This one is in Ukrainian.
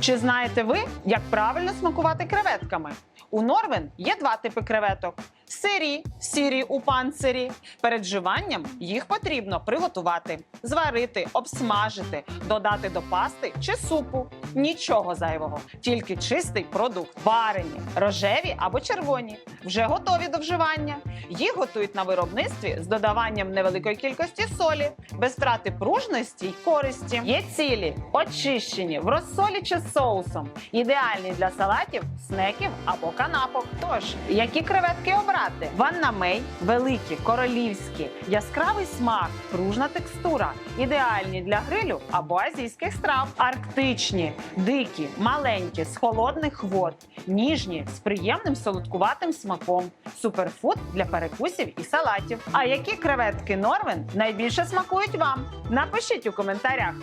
Чи знаєте ви, як правильно смакувати креветками? У Норвен є два типи креветок: сирі, сірі у панцирі. Перед вживанням їх потрібно приготувати, зварити, обсмажити, додати до пасти чи супу. Нічого зайвого, тільки чистий продукт. Варені, рожеві або червоні, вже готові до вживання. Їх готують на виробництві з додаванням невеликої кількості солі, без втрати пружності й користі. Є цілі, очищені, в розсолі чи соусом, ідеальні для салатів, снеків або канапок. Тож, які креветки обрати? Ванна мей, великі, королівські, яскравий смак, пружна текстура, ідеальні для грилю або азійських страв, арктичні, дикі, маленькі, з холодних вод, ніжні, з приємним солодкуватим смаком, суперфуд для перекусів і салатів. А які креветки Норвен найбільше смакують вам? Напишіть у коментарях.